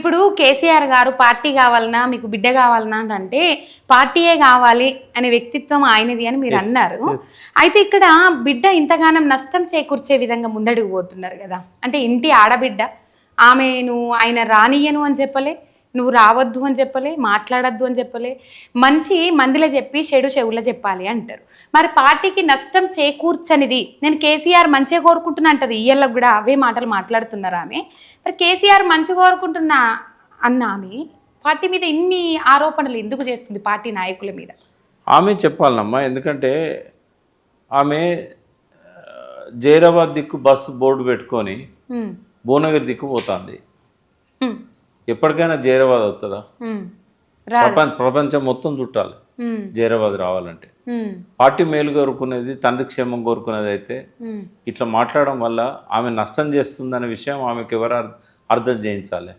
ఇప్పుడు కేసీఆర్ గారు పార్టీ కావాలన్నా మీకు బిడ్డ కావాలన్నా అంటే పార్టీయే కావాలి అనే వ్యక్తిత్వం ఆయనది అని మీరు అన్నారు. అయితే ఇక్కడ బిడ్డ ఇంతగానం నష్టం చేకూర్చే విధంగా ముందడుగు పోతున్నారు కదా. అంటే ఇంటి ఆడబిడ్డ ఆమె నువ్వు ఆయన రానియను అని చెప్పలే. నువ్వు రావద్దు అని చెప్పలే మాట్లాడద్దు అని చెప్పలే. మంచి మందిలో చెప్పి చెడు చెవులో చెప్పాలి అంటారు. మరి పార్టీకి నష్టం చేకూర్చనిది. నేను కేసీఆర్ మంచిగా కోరుకుంటున్నా అంటది. ఇయ్యలకు కూడా అవే మాటలు మాట్లాడుతున్నారు ఆమె. మరి కేసీఆర్ మంచి కోరుకుంటున్నా అన్న ఆమె పార్టీ మీద ఇన్ని ఆరోపణలు ఎందుకు చేస్తుంది పార్టీ నాయకుల మీద? ఆమె చెప్పాలమ్మా ఎందుకంటే ఆమె జైరాబాద్ దిక్కు బస్సు బోర్డు పెట్టుకొని భువనగిరి దిక్కు పోతుంది. ఎప్పటికైనా జైరాబాద్ రా ప్రపంచ ప్రపంచం మొత్తం చుట్టాలి. జైరాబాద్ రావాలంటే. పార్టీ మేలు కోరుకునేది తండ్రి క్షేమం కోరుకునేది అయితే. ఇట్లా మాట్లాడడం వల్ల ఆమె నష్టం చేస్తుందనే విషయం ఆమెకు ఎవరు అర్- అర్థం చేయించాలి?